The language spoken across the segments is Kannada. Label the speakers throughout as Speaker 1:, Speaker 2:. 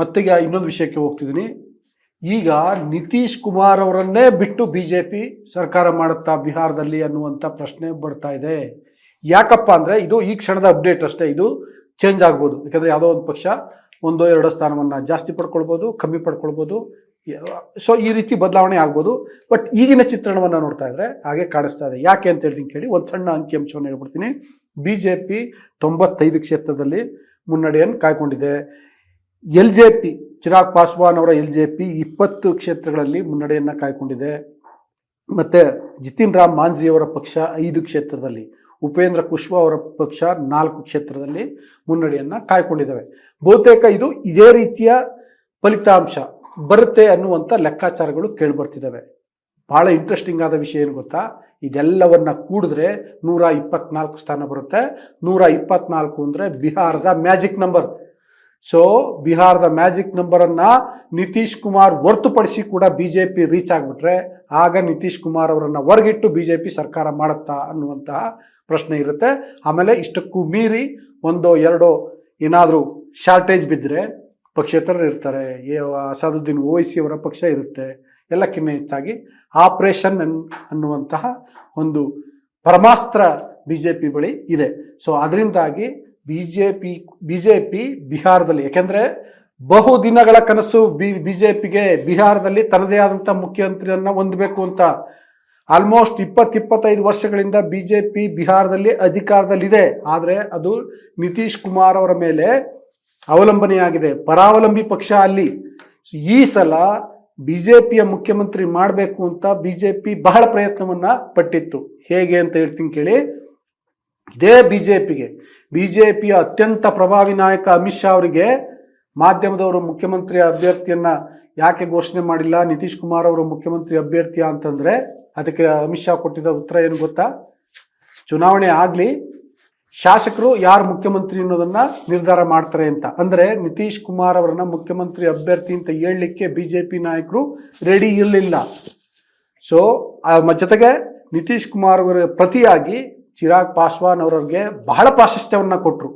Speaker 1: ಮತ್ತೀಗ ಇನ್ನೊಂದು ವಿಷಯಕ್ಕೆ ಹೋಗ್ತಿದ್ದೀನಿ. ಈಗ ನಿತೀಶ್ ಕುಮಾರ್ ಅವರನ್ನೇ ಬಿಟ್ಟು ಬಿ ಜೆ ಪಿ ಸರ್ಕಾರ ಮಾಡುತ್ತಾ ಬಿಹಾರದಲ್ಲಿ ಅನ್ನುವಂಥ ಪ್ರಶ್ನೆ ಬರ್ತಾ ಇದೆ. ಯಾಕಪ್ಪ ಅಂದರೆ ಇದು ಈ ಕ್ಷಣದ ಅಪ್ಡೇಟ್ ಅಷ್ಟೇ, ಇದು ಚೇಂಜ್ ಆಗ್ಬೋದು. ಯಾಕಂದರೆ ಯಾವುದೋ ಒಂದು ಪಕ್ಷ ಒಂದೋ ಎರಡೋ ಸ್ಥಾನವನ್ನು ಜಾಸ್ತಿ ಪಡ್ಕೊಳ್ಬೋದು, ಕಮ್ಮಿ ಪಡ್ಕೊಳ್ಬೋದು, ಸೊ ಈ ರೀತಿ ಬದಲಾವಣೆ ಆಗ್ಬೋದು. ಬಟ್ ಈಗಿನ ಚಿತ್ರಣವನ್ನು ನೋಡ್ತಾ ಇದ್ರೆ ಹಾಗೆ ಕಾಣಿಸ್ತಾ ಇದೆ. ಯಾಕೆ ಅಂತ ಹೇಳ್ತೀನಿ ಕೇಳಿ, ಒಂದು ಸಣ್ಣ ಅಂಕಿಅಂಶವನ್ನು ಹೇಳ್ಬಿಡ್ತೀನಿ. ಬಿ ಜೆ ಪಿ ತೊಂಬತ್ತೈದು ಕ್ಷೇತ್ರದಲ್ಲಿ ಮುನ್ನಡೆಯನ್ನು ಕಾಯ್ಕೊಂಡಿದೆ. L J P, Chirag Paswan ಅವರ ಎಲ್ ಜೆ ಪಿ ಇಪ್ಪತ್ತು ಕ್ಷೇತ್ರಗಳಲ್ಲಿ ಮುನ್ನಡೆಯನ್ನು ಕಾಯ್ಕೊಂಡಿದೆ. ಮತ್ತು ಜಿತಿನ್ ರಾಮ್ ಮಾಂಝಿ ಅವರ ಪಕ್ಷ ಐದು ಕ್ಷೇತ್ರದಲ್ಲಿ, ಉಪೇಂದ್ರ ಕುಶ್ವಾ ಅವರ ಪಕ್ಷ ನಾಲ್ಕು ಕ್ಷೇತ್ರದಲ್ಲಿ ಮುನ್ನಡೆಯನ್ನು ಕಾಯ್ಕೊಂಡಿದ್ದಾವೆ. ಬಹುತೇಕ ಇದು ಇದೇ ರೀತಿಯ ಫಲಿತಾಂಶ, ಬರುತ್ತೆ ಅನ್ನುವಂಥ ಲೆಕ್ಕಾಚಾರಗಳು ಕೇಳಿಬರ್ತಿದ್ದಾವೆ. ಭಾಳ ಇಂಟ್ರೆಸ್ಟಿಂಗ್ ಆದ ವಿಷಯ ಏನು ಗೊತ್ತಾ? ಇದೆಲ್ಲವನ್ನ ಕೂಡಿದ್ರೆ ನೂರ ಇಪ್ಪತ್ನಾಲ್ಕು ಸ್ಥಾನ ಬರುತ್ತೆ. ನೂರ ಇಪ್ಪತ್ನಾಲ್ಕು ಅಂದರೆ ಬಿಹಾರದ ಮ್ಯಾಜಿಕ್ ನಂಬರ್. ಸೊ ಬಿಹಾರದ ಮ್ಯಾಜಿಕ್ ನಂಬರನ್ನು ನಿತೀಶ್ ಕುಮಾರ್ ಹೊರ್ತುಪಡಿಸಿ ಕೂಡ ಬಿ ಜೆ ಪಿ ರೀಚ್ ಆಗಿಬಿಟ್ರೆ ಆಗ ನಿತೀಶ್ ಕುಮಾರ್ ಅವರನ್ನು ಹೊರಗಿಟ್ಟು ಬಿ ಜೆ ಪಿ ಸರ್ಕಾರ ಮಾಡುತ್ತಾ ಅನ್ನುವಂತಹ ಪ್ರಶ್ನೆ ಇರುತ್ತೆ ಆಮೇಲೆ ಇಷ್ಟಕ್ಕೂ ಮೀರಿ ಒಂದೋ ಎರಡೋ ಏನಾದರೂ ಶಾರ್ಟೇಜ್ ಬಿದ್ದರೆ ಪಕ್ಷೇತರರು ಇರ್ತಾರೆ ಅಸಾದುದ್ದೀನ್ ಓವೈಸಿ ಅವರ ಪಕ್ಷ ಇರುತ್ತೆ ಎಲ್ಲಕ್ಕಿಂತ ಹೆಚ್ಚಾಗಿ ಆಪರೇಷನ್ ಅನ್ ಅನ್ನುವಂತಹ ಒಂದು ಪರಮಾಸ್ತ್ರ ಬಿ ಜೆ ಪಿ ಬಳಿ ಇದೆ ಸೊ ಅದರಿಂದಾಗಿ B J P B J P ಬಿಹಾರದಲ್ಲಿ. ಯಾಕೆಂದರೆ ಬಹು ದಿನಗಳ ಕನಸು ಬಿ ಬಿ ಜೆ ಪಿಗೆ ಬಿಹಾರದಲ್ಲಿ ತನ್ನದೇ ಆದಂಥ ಮುಖ್ಯಮಂತ್ರಿಯನ್ನು ಹೊಂದಬೇಕು ಅಂತ. ಆಲ್ಮೋಸ್ಟ್ ಇಪ್ಪತ್ತು ಇಪ್ಪತ್ತೈದು ವರ್ಷಗಳಿಂದ ಬಿ ಜೆ ಪಿ ಬಿಹಾರದಲ್ಲಿ ಅಧಿಕಾರದಲ್ಲಿದೆ. ಆದರೆ ಅದು ನಿತೀಶ್ ಕುಮಾರ್ ಅವರ ಮೇಲೆ ಅವಲಂಬನೆಯಾಗಿದೆ. ಪರಾವಲಂಬಿ ಪಕ್ಷ ಅಲ್ಲಿ ಈ ಸಲ ಬಿ ಜೆ ಪಿಯ ಮುಖ್ಯಮಂತ್ರಿ ಮಾಡಬೇಕು ಅಂತ ಬಿ ಜೆ ಪಿ ಬಹಳ ಪ್ರಯತ್ನವನ್ನು ಪಟ್ಟಿತ್ತು. ಹೇಗೆ ಅಂತ ಹೇಳ್ತೀನಿ ಕೇಳಿ. ಇದೇ ಬಿ ಜೆ ಪಿಗೆ ಬಿ ಜೆ ಪಿಯ ಅತ್ಯಂತ ಪ್ರಭಾವಿ ನಾಯಕ ಅಮಿತ್ ಶಾ ಅವರಿಗೆ ಮಾಧ್ಯಮದವರು ಮುಖ್ಯಮಂತ್ರಿ ಅಭ್ಯರ್ಥಿಯನ್ನ ಯಾಕೆ ಘೋಷಣೆ ಮಾಡಿಲ್ಲ? ನಿತೀಶ್ ಕುಮಾರ್ ಅವರು ಮುಖ್ಯಮಂತ್ರಿ ಅಭ್ಯರ್ಥಿಯ ಅಂತಂದ್ರೆ ಅದಕ್ಕೆ ಅಮಿತ್ ಶಾ ಕೊಟ್ಟಿದ್ದ ಉತ್ತರ ಏನು ಗೊತ್ತಾ? ಚುನಾವಣೆ ಆಗಲಿ, ಶಾಸಕರು ಯಾರು ಮುಖ್ಯಮಂತ್ರಿ ಅನ್ನೋದನ್ನ ನಿರ್ಧಾರ ಮಾಡ್ತಾರೆ ಅಂತ. ಅಂದ್ರೆ ನಿತೀಶ್ ಕುಮಾರ್ ಅವರನ್ನ ಮುಖ್ಯಮಂತ್ರಿ ಅಭ್ಯರ್ಥಿ ಅಂತ ಹೇಳಲಿಕ್ಕೆ ಬಿ ಜೆ ಪಿ ನಾಯಕರು ರೆಡಿ ಇರಲಿಲ್ಲ. ಸೊ ಜೊತೆಗೆ ನಿತೀಶ್ ಕುಮಾರ್ ಅವರ ಪ್ರತಿಯಾಗಿ ಚಿರಾಗ್ ಪಾಸ್ವಾನ್ ಅವರಿಗೆ ಬಹಳ ಪ್ರಾಶಸ್ತ್ಯವನ್ನು ಕೊಟ್ಟರು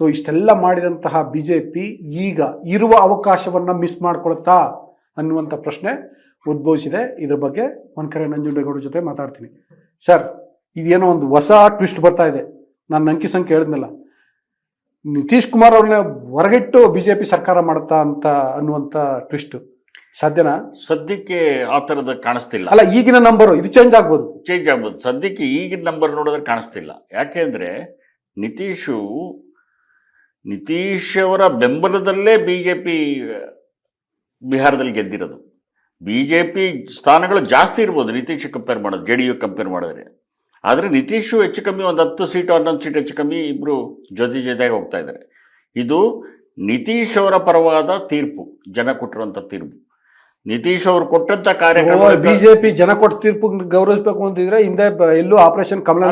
Speaker 1: ಸೊ ಇಷ್ಟೆಲ್ಲ ಮಾಡಿದಂತಹ ಬಿ ಜೆ ಪಿ ಈಗ ಇರುವ ಅವಕಾಶವನ್ನು ಮಿಸ್ ಮಾಡ್ಕೊಳ್ತಾ ಅನ್ನುವಂಥ ಪ್ರಶ್ನೆ ಉದ್ಭವಿಸಿದೆ. ಇದ್ರ ಬಗ್ಗೆ ಒಂದು ಕರೆ ನಂಜುಂಡೇಗೌಡ ಜೊತೆ ಮಾತಾಡ್ತೀನಿ. ಸರ್ ಇದೇನೋ ಒಂದು ಹೊಸ ಟ್ವಿಸ್ಟ್ ಬರ್ತಾ ಇದೆ. ನಾನು ಅಂಕಿ ಸಂಖ್ಯೆ ಹೇಳಿದ್ನಲ್ಲ. ನಿತೀಶ್ ಕುಮಾರ್ ಅವ್ರನ್ನ ಹೊರಗಿಟ್ಟು ಬಿ ಜೆ ಪಿ ಸರ್ಕಾರ ಮಾಡುತ್ತಾ ಅಂತ ಅನ್ನುವಂಥ ಟ್ವಿಸ್ಟ್ ಸಾಧ್ಯನಾ?
Speaker 2: ಸದ್ಯಕ್ಕೆ ಆ ಥರದ ಕಾಣಿಸ್ತಿಲ್ಲ.
Speaker 1: ಅಲ್ಲ ಈಗಿನ ನಂಬರು ಇದು ಚೇಂಜ್ ಆಗ್ಬೋದು.
Speaker 2: ಚೇಂಜ್ ಆಗ್ಬೋದು. ಸದ್ಯಕ್ಕೆ ಈಗಿನ ನಂಬರ್ ನೋಡಿದ್ರೆ ಕಾಣಿಸ್ತಿಲ್ಲ. ಯಾಕೆಂದ್ರೆ ನಿತೀಶು ನಿತೀಶ್ ಅವರ ಬೆಂಬಲದಲ್ಲೇ ಬಿ ಜೆ ಪಿ ಬಿಹಾರದಲ್ಲಿ ಗೆದ್ದಿರೋದು. ಬಿ ಜೆ ಪಿ ಸ್ಥಾನಗಳು ಜಾಸ್ತಿ ಇರ್ಬೋದು. ನಿತೀಶ್ ಕಂಪೇರ್ ಮಾಡೋದು ಜೆ ಡಿ ಯು ಕಂಪೇರ್ ಮಾಡಿದ್ರೆ. ಆದರೆ ನಿತೀಶು ಹೆಚ್ಚು ಕಮ್ಮಿ ಒಂದು ಹತ್ತು ಸೀಟು ಹನ್ನೊಂದು ಸೀಟ್ ಹೆಚ್ಚು ಕಮ್ಮಿ ಇಬ್ಬರು ಜೊತೆ ಜೊತೆಗೆ ಹೋಗ್ತಾ ಇದ್ದಾರೆ. ಇದು ನಿತೀಶ್ ಅವರ ಪರವಾದ ತೀರ್ಪು ಜನ ಕೊಟ್ಟಿರುವಂಥ ತೀರ್ಪು. ನಿತೀಶ್ ಅವರು ಕೊಟ್ಟಂತ ಕಾರ್ಯಕ್ರಮ
Speaker 1: ಬಿಜೆಪಿ ಜನ ಕೊಟ್ಟ ತೀರ್ಪು ಗೌರವಿಸಬೇಕು ಅಂತಿದ್ರೆ ಹಿಂದೆ ಎಲ್ಲೂ ಆಪರೇಷನ್ ಕಮಲ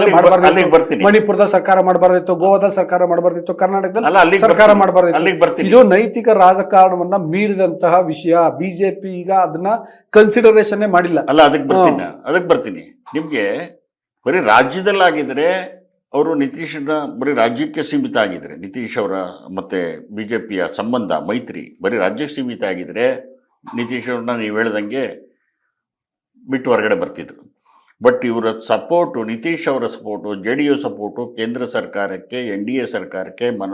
Speaker 2: ಬರ್ತೀನಿ.
Speaker 1: ಮಣಿಪುರದ ಸರ್ಕಾರ ಮಾಡಬಾರ್ದಿತ್ತು ಗೋವಾದ ಸರ್ಕಾರ ಮಾಡಬಾರ್ದಿತ್ತು ಕರ್ನಾಟಕದಲ್ಲಿ ಸರ್ಕಾರ. ಮಾಡಬಾರ್ದಿತ್ತು. ಇದು ನೈತಿಕ ರಾಜಕಾರಣವನ್ನ ಮೀರಿದಂತಹ ವಿಷಯ. ಬಿಜೆಪಿ ಈಗ ಅದನ್ನ ಕನ್ಸಿಡರೇಷನ್ ಮಾಡಿಲ್ಲ.
Speaker 2: ಅಲ್ಲ ಅದಕ್ಕೆ ಬರ್ತೀನಿ. ಅದಕ್ಕೆ ಬರ್ತೀನಿ. ನಿಮ್ಗೆ ಬರೀ ರಾಜ್ಯದಲ್ಲಾಗಿದ್ರೆ ಅವರು ನಿತೀಶ್ನ ಬರೀ ರಾಜ್ಯಕ್ಕೆ ಸೀಮಿತ ಆಗಿದ್ರೆ ನಿತೀಶ್ ಅವರ ಮತ್ತೆ ಬಿಜೆಪಿಯ ಸಂಬಂಧ ಮೈತ್ರಿ ಬರೀ ರಾಜ್ಯಕ್ಕೆ ಸೀಮಿತ ಆಗಿದ್ರೆ ನಿತೀಶ್ ಅವ್ರನ್ನ ನೀವು ಹೇಳ್ದಂಗೆ ಬಿಟ್ಟು ಹೊರಗಡೆ ಬರ್ತಿದ್ರು. ಬಟ್ ಇವರ ಸಪೋರ್ಟು ನಿತೀಶ್ ಅವರ support J D U support ಕೇಂದ್ರ ಸರ್ಕಾರಕ್ಕೆ ಎನ್ ಡಿ ಎ ಸರ್ಕಾರಕ್ಕೆ ಮನ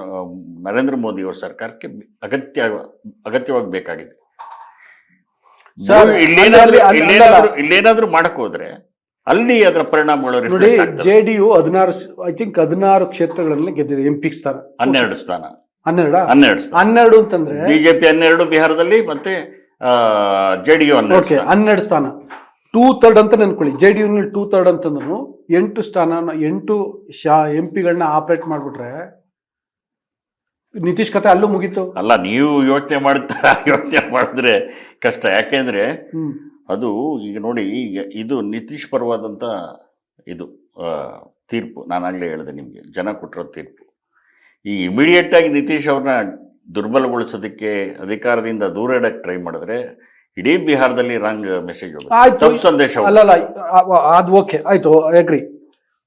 Speaker 2: ನರೇಂದ್ರ ಮೋದಿ ಅವರ ಸರ್ಕಾರಕ್ಕೆ ಅಗತ್ಯ ಅಗತ್ಯವಾಗಿ ಬೇಕಾಗಿದೆ. ಇಲ್ಲೇನಾದ್ರೂ ಮಾಡಕ್ ಹೋದ್ರೆ ಅಲ್ಲಿ ಅದರ ಪರಿಣಾಮಗಳು
Speaker 1: ನೋಡಿ ಜೆ ಡಿ ಯು ಹದಿನಾರು ಐ ಥಿಂಕ್ ಹದಿನಾರು ಕ್ಷೇತ್ರಗಳಲ್ಲಿ ಗೆದ್ದಿದೆ ಎಂ ಪಿ ಸ್ಥಾನ.
Speaker 2: ಹನ್ನೆರಡು ಸ್ಥಾನ.
Speaker 1: ಹನ್ನೆರಡ?
Speaker 2: ಹನ್ನೆರಡು
Speaker 1: ಅಂತಂದ್ರೆ
Speaker 2: ಬಿಜೆಪಿ ಹನ್ನೆರಡು ಬಿಹಾರದಲ್ಲಿ ಮತ್ತೆ ಜೆ ಡಿ ಯು ಹನ್ನೆರಡು
Speaker 1: ಓಕೆ
Speaker 2: ಸ್ಥಾನ.
Speaker 1: ಹನ್ನೆರಡು ಸ್ಥಾನ. ಟೂ ತರ್ಡ್ ಅಂತ ನೆನ್ಕೊಳ್ಳಿ. ಜೆ ಡಿ ಯುನಲ್ಲಿ ಟೂ ಥರ್ಡ್ ಅಂತಂದ್ರು ಎಂಟು ಸ್ಥಾನ ಎಂಟು ಶಾ ಎಂ ಪಿಗಳನ್ನ ಆಪರೇಟ್ ಮಾಡಿಬಿಟ್ರೆ ನಿತೀಶ್ ಕತೆ ಅಲ್ಲೂ ಮುಗೀತು.
Speaker 2: ಅಲ್ಲ ನೀವು ಯೋಚನೆ ಮಾಡ್ತಾರ ಯೋಚನೆ ಮಾಡಿದ್ರೆ ಕಷ್ಟ. ಯಾಕೆಂದ್ರೆ ಅದು ಈಗ ನೋಡಿ ಈಗ ಇದು ನಿತೀಶ್ ಪರವಾದಂಥ ಇದು ತೀರ್ಪು. ನಾನು ಆಗಲೇ ಹೇಳಿದೆ ನಿಮಗೆ ಜನ ಕೊಟ್ಟಿರೋ ತೀರ್ಪು. ಈ ಇಮಿಡಿಯೇಟ್ ಆಗಿ ನಿತೀಶ್ ಅವ್ರನ್ನ ದುರ್ಬಲಗೊಳಿಸೋದಕ್ಕೆ ಅಧಿಕಾರದಿಂದ ದೂರ ಇಡಕ್ಕೆ ಟ್ರೈ ಮಾಡಿದ್ರೆ ಇಡೀ ಬಿಹಾರದಲ್ಲಿ ರಾಂಗ್ ಮೆಸೇಜ್
Speaker 1: ಆಯ್ತು.
Speaker 2: ತಪ್ಪು ಸಂದೇಶ.
Speaker 1: ಅಲ್ಲಲ್ಲ ಅದು ಓಕೆ ಆಯ್ತು ಅಗ್ರಿ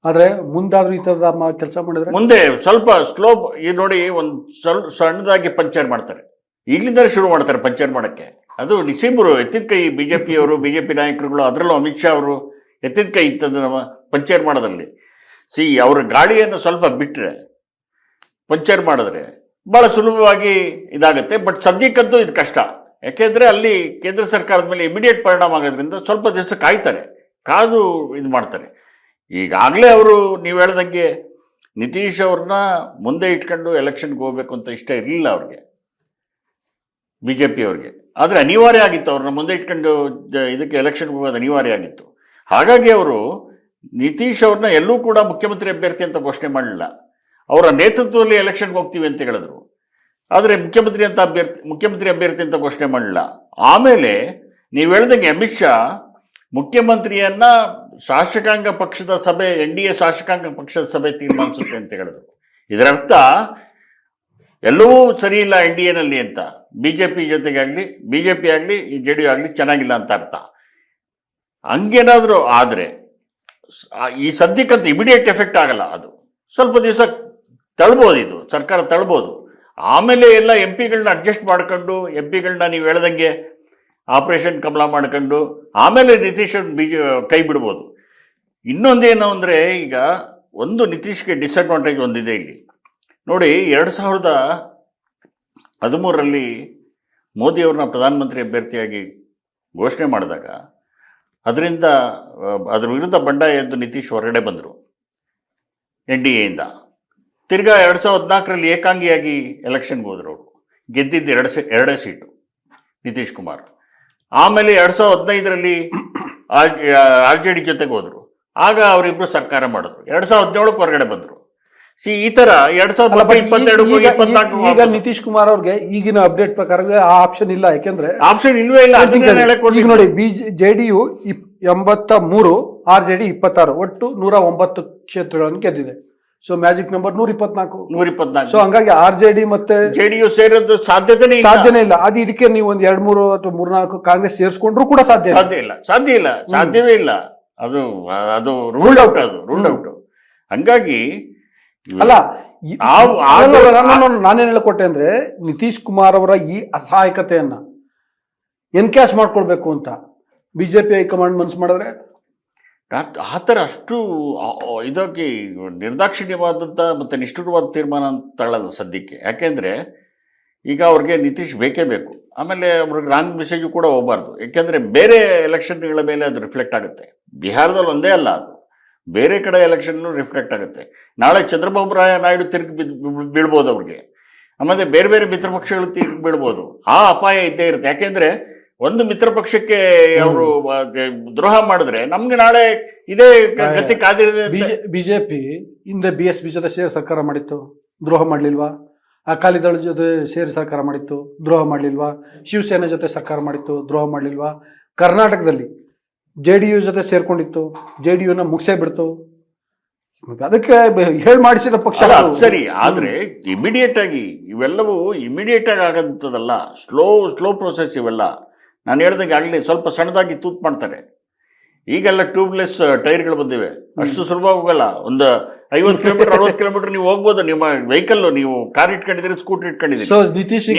Speaker 1: ಆದ್ರೆ ಮುಂದಾದ್ರೂ ಈ ತರದ ಕೆಲಸ ಮಾಡಿದ್ರೆ?
Speaker 2: ಮುಂದೆ ಸ್ವಲ್ಪ ಸ್ಲೋಪ್ ಈ ನೋಡಿ ಒಂದು ಸ್ವಲ್ಪ ಸಣ್ಣದಾಗಿ ಪಂಚರ್ ಮಾಡ್ತಾರೆ. ಈಗಲಿಂದಲೇ ಶುರು ಮಾಡ್ತಾರೆ ಪಂಚರ್ ಮಾಡಕ್ಕೆ. ಅದು ಡಿಸೆಂಬರು ಎತ್ತಿದ ಕೈ ಬಿ ಜೆ ಪಿಯವರು ಬಿ ಜೆ ಪಿ ನಾಯಕರುಗಳು ಅದರಲ್ಲೂ ಅಮಿತ್ ಶಾ ಅವರು ಎತ್ತಿದ ಕೈ ಇತ್ತದ ಪಂಚರ್ ಮಾಡೋದ್ರಲ್ಲಿ. ಸಿ ಅವ್ರ ಗಾಳಿಯನ್ನು ಸ್ವಲ್ಪ ಬಿಟ್ಟರೆ ಪಂಚರ್ ಮಾಡಿದ್ರೆ ಭಾಳ ಸುಲಭವಾಗಿ ಇದಾಗುತ್ತೆ ಬಟ್ ಸದ್ಯಕ್ಕಂತೂ ಇದು ಕಷ್ಟ. ಯಾಕೆಂದರೆ ಅಲ್ಲಿ ಕೇಂದ್ರ ಸರ್ಕಾರದ ಮೇಲೆ ಇಮಿಡಿಯೇಟ್ ಪರಿಣಾಮ ಆಗೋದ್ರಿಂದ ಸ್ವಲ್ಪ ದಿವಸ ಕಾಯ್ತಾರೆ, ಕಾದು ಇದು ಮಾಡ್ತಾರೆ. ಈಗಾಗಲೇ ಅವರು ನೀವು ಹೇಳ್ದಂಗೆ ನಿತೀಶ್ ಅವ್ರನ್ನ ಮುಂದೆ ಇಟ್ಕೊಂಡು ಎಲೆಕ್ಷನ್ಗೆ ಹೋಗ್ಬೇಕು ಅಂತ ಇಷ್ಟ ಇರಲಿಲ್ಲ ಅವ್ರಿಗೆ ಬಿ ಜೆ ಪಿ ಅವ್ರಿಗೆ. ಆದರೆ ಅನಿವಾರ್ಯ ಆಗಿತ್ತು, ಅವ್ರನ್ನ ಮುಂದೆ ಇಟ್ಕೊಂಡು ಇದಕ್ಕೆ ಎಲೆಕ್ಷನ್ಗೆ ಹೋಗೋದು ಅನಿವಾರ್ಯ ಆಗಿತ್ತು. ಹಾಗಾಗಿ ಅವರು ನಿತೀಶ್ ಅವ್ರನ್ನ ಎಲ್ಲೂ ಕೂಡ ಮುಖ್ಯಮಂತ್ರಿ ಅಭ್ಯರ್ಥಿ ಅಂತ ಘೋಷಣೆ ಮಾಡಲಿಲ್ಲ. ಅವರ ನೇತೃತ್ವದಲ್ಲಿ ಎಲೆಕ್ಷನ್ಗೆ ಹೋಗ್ತೀವಿ ಅಂತ ಹೇಳಿದ್ರು. ಆದರೆ ಮುಖ್ಯಮಂತ್ರಿ ಅಂತ ಅಭ್ಯರ್ಥಿ, ಮುಖ್ಯಮಂತ್ರಿ ಅಭ್ಯರ್ಥಿ ಅಂತ ಘೋಷಣೆ ಮಾಡಲಿಲ್ಲ. ಆಮೇಲೆ ನೀವು ಹೇಳ್ದಂಗೆ ಅಮಿತ್ ಶಾ ಮುಖ್ಯಮಂತ್ರಿಯನ್ನ ಶಾಸಕಾಂಗ ಪಕ್ಷದ ಸಭೆ, ಎನ್ ಡಿ ಎ ಶಾಸಕಾಂಗ ಪಕ್ಷದ ಸಭೆ ತೀರ್ಮಾನಿಸುತ್ತೆ ಅಂತ ಹೇಳಿದ್ರು. ಇದರರ್ಥ ಎಲ್ಲವೂ ಸರಿ ಇಲ್ಲ ಎನ್ ಡಿ ಎನಲ್ಲಿ ಅಂತ. ಬಿ ಜೆ ಪಿ ಜೊತೆಗಾಗಲಿ ಬಿ ಜೆ ಪಿ ಆಗಲಿ, ಜೆ ಡಿ ಯು ಆಗಲಿ ಚೆನ್ನಾಗಿಲ್ಲ ಅಂತ ಅರ್ಥ. ಹಂಗೇನಾದರೂ ಆದರೆ ಈ ಸದ್ಯಕ್ಕಂತ ಇಮಿಡಿಯೇಟ್ ಎಫೆಕ್ಟ್ ಆಗಲ್ಲ ಅದು. ಸ್ವಲ್ಪ ದಿವಸ ತಳ್ಬೋದು ಇದು, ಸರ್ಕಾರ ತಳ್ಬೋದು. ಆಮೇಲೆ ಎಲ್ಲ ಎಂ ಪಿಗಳನ್ನ ಅಡ್ಜಸ್ಟ್ ಮಾಡ್ಕೊಂಡು ಎಂ ಪಿಗಳನ್ನ ನೀವು ಹೇಳ್ದಂಗೆ ಆಪರೇಷನ್ ಕಮಲ ಮಾಡ್ಕೊಂಡು, ಆಮೇಲೆ ನಿತೀಶ್ ಬೀಜ, ಕೈ ಬಿಡ್ಬೋದು. ಇನ್ನೊಂದೇನು ಅಂದರೆ ಈಗ ಒಂದು ನಿತೀಶ್ಗೆ ಡಿಸ್ಅಡ್ವಾಂಟೇಜ್ ಒಂದಿದೆ ಇಲ್ಲಿ. ನೋಡಿ, ಎರಡು ಸಾವಿರದ ಹದಿಮೂರರಲ್ಲಿ ಮೋದಿಯವ್ರನ್ನ ಪ್ರಧಾನಮಂತ್ರಿ ಅಭ್ಯರ್ಥಿಯಾಗಿ ಘೋಷಣೆ ಮಾಡಿದಾಗ, ಅದರಿಂದ ಅದ್ರ ವಿರುದ್ಧ ಬಂಡಾಯ ಎದ್ದು ನಿತೀಶ್ ಹೊರಗಡೆ ಬಂದರು ಎನ್ ಡಿ ಎಯಿಂದ ತಿರ್ಗಾ ಎರಡು ಸಾವಿರದ ಹದಿನಾಲ್ಕರಲ್ಲಿ ಏಕಾಂಗಿಯಾಗಿ ಎಲೆಕ್ಷನ್ಗೆ ಹೋದ್ರು ಅವರು. ಗೆದ್ದಿದ್ದು ಎರಡು ಸೀ ಎರಡೇ ಸೀಟು ನಿತೀಶ್ ಕುಮಾರ್. ಆಮೇಲೆ ಎರಡು ಸಾವಿರದ ಹದಿನೈದರಲ್ಲಿ ಆರ್ ಆರ್ ಜೆ ಡಿ ಜೊತೆಗೆ ಹೋದರು. ಆಗ ಅವರಿಬ್ಬರು ಸರ್ಕಾರ ಮಾಡಿದ್ರು. ಎರಡು ಸಾವಿರದ ಹದಿನೇಳಕ್ಕೆ ಹೊರಗಡೆ ಬಂದರು. ಸಿ ಈ ಥರ ಎರಡು ಸಾವಿರದ ಇಪ್ಪತ್ತೆರಡು
Speaker 1: ಈಗ- ನಿತೀಶ್ ಕುಮಾರ್ ಅವ್ರಿಗೆ ಈಗಿನ ಅಪ್ಡೇಟ್ ಪ್ರಕಾರ ಆ ಆಪ್ಷನ್ ಇಲ್ಲ ಯಾಕೆಂದ್ರೆ
Speaker 2: ಆಪ್ಷನ್ ಇಲ್ವೇ ಇಲ್ಲ
Speaker 1: ನೋಡಿ ಬಿ ಜೆ ಡಿ ಯು ಎಂಬತ್ತ ಮೂರು ಆರ್ ಜೆ ಡಿ ಇಪ್ಪತ್ತಾರು ಒಟ್ಟು ನೂರ ಒಂಬತ್ತು ಕ್ಷೇತ್ರಗಳನ್ನು ಗೆದ್ದಿದೆ. ಸೊ ಮ್ಯಾಜಿಕ್ ನಂಬರ್ ನೂರ ಇಪ್ಪತ್ನಾಲ್ಕು
Speaker 2: ನೂರ ಇಪ್ಪತ್ನಾಲ್ಕು
Speaker 1: ಸೊ ಹಂಗಾಗಿ ಆರ್ ಜೆ ಡಿ ಮತ್ತೆ
Speaker 2: ಜೆ ಡಿ ಯು ಸೇರೋದು ಸಾಧ್ಯತೆನೇ
Speaker 1: ಸಾಧ್ಯನೇ ಇಲ್ಲ. ಅದು ಇದಕ್ಕೆ ನೀವು ಒಂದ್ ಎರಡ್ ಮೂರು ಅಥವಾ ಮೂರ್ನಾಲ್ಕು ಕಾಂಗ್ರೆಸ್ ಸೇರಿಸ್ಕೊಂಡ್ರು ಕೂಡ ಸಾಧ್ಯ ಇಲ್ಲ.
Speaker 2: ಸಾಧ್ಯ ಇಲ್ಲ. ಸಾಧ್ಯ ಇಲ್ಲ. ಸಾಧ್ಯವೇ ಇಲ್ಲ. ಅದು ಅದು ರೂಲ್ಡ್ ಔಟ್ ಅದು ರೂಲ್ ಔಟ್ ಹಂಗಾಗಿ
Speaker 1: ಅಲ್ಲ ನಾನೇನ್ ಹೇಳ್ಕೊಟ್ಟೆ ಅಂದ್ರೆ ನಿತೀಶ್ ಕುಮಾರ್ ಅವರ ಈ ಅಸಹಾಯಕತೆಯನ್ನ ಎನ್ಕ್ಯಾಶ್ ಮಾಡ್ಕೊಳ್ಬೇಕು ಅಂತ. ಬಿಜೆಪಿ ಹೈಕಮಾಂಡ್ ಮನ್ಸು ಮಾಡಿದ್ರೆ
Speaker 2: ಆ- ಥರ ಅಷ್ಟು ಇದಾಗಿ ನಿರ್ದಾಕ್ಷಿಣ್ಯವಾದಂಥ ಮತ್ತು ನಿಷ್ಠುರವಾದ ತೀರ್ಮಾನ ಅಂತ ತಗೊಳ್ಳಲ್ಲ ಸದ್ಯಕ್ಕೆ. ಯಾಕೆಂದರೆ, ಈಗ ಅವ್ರಿಗೆ ನಿತೀಶ್ ಬೇಕೇ ಬೇಕು. ಆಮೇಲೆ ಅವ್ರಿಗೆ ರಾಂಗ್ ಮೆಸೇಜು ಕೂಡ ಹೋಗಬಾರ್ದು. ಏಕೆಂದರೆ ಬೇರೆ ಎಲೆಕ್ಷನ್ಗಳ ಮೇಲೆ ಅದು ರಿಫ್ಲೆಕ್ಟ್ ಆಗುತ್ತೆ. ಬಿಹಾರದಲ್ಲಿ ಒಂದೇ ಅಲ್ಲ ಅದು. ಬೇರೆ ಕಡೆ ಎಲೆಕ್ಷನ್ನು ರಿಫ್ಲೆಕ್ಟ್ ಆಗುತ್ತೆ. ನಾಳೆ ಚಂದ್ರಬಾಬು ರಾಯ ನಾಯ್ಡು ತಿರುಗಿ ಬೀಳ್ಬೋದು ಅವ್ರಿಗೆ. ಆಮೇಲೆ ಬೇರೆ ಬೇರೆ ಮಿತ್ರ ಪಕ್ಷಗಳು ತಿರುಗಿ ಬೀಳ್ಬೋದು. ಆ ಅಪಾಯ ಇದ್ದೇ ಇರುತ್ತೆ. ಯಾಕೆಂದರೆ ಒಂದು ಮಿತ್ರ ಪಕ್ಷಕ್ಕೆ ಅವರು ದ್ರೋಹ ಮಾಡಿದ್ರೆ ನಮ್ಗೆ ನಾಳೆ ಇದೇ ಗತಿ
Speaker 1: ಕಾದಿರಿದೆ ಬಿಜೆಪಿ ಹಿಂದೆ ಬಿ ಎಸ್ ಪಿ ಜೊತೆ ಸೇರಿ ಸರ್ಕಾರ ಮಾಡಿತ್ತು. ದ್ರೋಹ ಮಾಡ್ಲಿಲ್ವಾ? ಅಕಾಲಿದಳ ಜೊತೆ ಸೇರಿ ಸರ್ಕಾರ ಮಾಡಿತ್ತು. ದ್ರೋಹ ಮಾಡ್ಲಿಲ್ವಾ? ಶಿವಸೇನೆ ಜೊತೆ ಸರ್ಕಾರ ಮಾಡಿತ್ತು. ದ್ರೋಹ ಮಾಡ್ಲಿಲ್ವಾ? ಕರ್ನಾಟಕದಲ್ಲಿ ಜೆ ಡಿ ಯು ಜೊತೆ ಸೇರ್ಕೊಂಡಿತ್ತು. ಜೆ ಡಿ ಯುನ ಮುಗಿಸೇ ಬಿಡ್ತು. ಅದಕ್ಕೆ ಹೇಳಿ ಮಾಡಿಸಿದ ಪಕ್ಷ
Speaker 2: ಸರಿ ಆದ್ರೆ ಇಮಿಡಿಯೇಟ್ ಆಗಿ ಇವೆಲ್ಲವೂ ಇಮಿಡಿಯೇಟ್ ಆಗಿ ಆಗಂತದಲ್ಲ. ಸ್ಲೋ ಸ್ಲೋ ಪ್ರೊಸೆಸ್ ಇವೆಲ್ಲ. ನಾನು ಹೇಳ್ದಂಗೆ ಆಗಲಿ ಸ್ವಲ್ಪ ಸಣ್ಣದಾಗಿ ತೂತ್ ಮಾಡ್ತಾರೆ. ಈಗೆಲ್ಲ ಟ್ಯೂಬ್ಲೆಸ್ ಟೈರ್ಗಳು ಬಂದಿವೆ. ಅಷ್ಟು ಸುಲಭ ಹೋಗಲ್ಲ ಒಂದು ಐವತ್ತು ಕಿಲೋಮೀಟರ್ ಅರವತ್ತು ಕಿಲೋಮೀಟರ್ ನೀವು ಹೋಗ್ಬೋದು. ನಿಮ್ಮ ವೆಹಿಕಲ್ ನೀವು ಕಾರ್ ಇಟ್ಕೊಂಡಿದ್ರೆ ಸ್ಕೂಟರ್ ಇಟ್ಕೊಂಡಿದ್ದೀರಿ.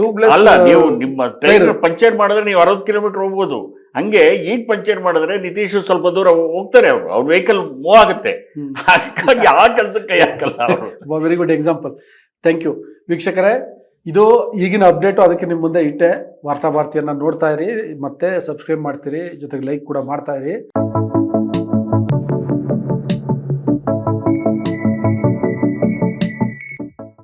Speaker 1: ಟ್ಯೂಬ್ಲೆಸ್
Speaker 2: ಅಲ್ಲ ನೀವು ನಿಮ್ಮ ಟೈರ್. ಪಂಚರ್ ಮಾಡಿದ್ರೆ ನೀವು ಅರವತ್ತು ಕಿಲೋಮೀಟರ್ ಹೋಗ್ಬೋದು. ಹಂಗೆ ಈಗ ಪಂಚರ್ ಮಾಡಿದ್ರೆ ನಿತೀಶ್ ಸ್ವಲ್ಪ ದೂರ ಹೋಗ್ತಾರೆ ಅವರು. ಅವ್ರ ವೆಹಿಕಲ್ ಮೂವ್ ಆಗುತ್ತೆ. ಹಾಗಾಗಿ ಆ ಕೆಲಸಕ್ಕೆ ಕೈ ಹಾಕಲ್ಲ
Speaker 1: very good example thank you ವೀಕ್ಷಕರೇ ಇದು ಈಗಿನ ಅಪ್ಡೇಟು ಅದಕ್ಕೆ ನಿಮ್ಮ ಮುಂದೆ ಇಟ್ಟೆ. ವಾರ್ತಾ ಭಾರತಿಯನ್ನ ನೋಡ್ತಾ ಇರಿ, ಮತ್ತೆ ಸಬ್ಸ್ಕ್ರೈಬ್ ಮಾಡ್ತೀರಿ, ಜೊತೆಗೆ ಲೈಕ್ ಕೂಡ ಮಾಡ್ತಾ ಇರಿ.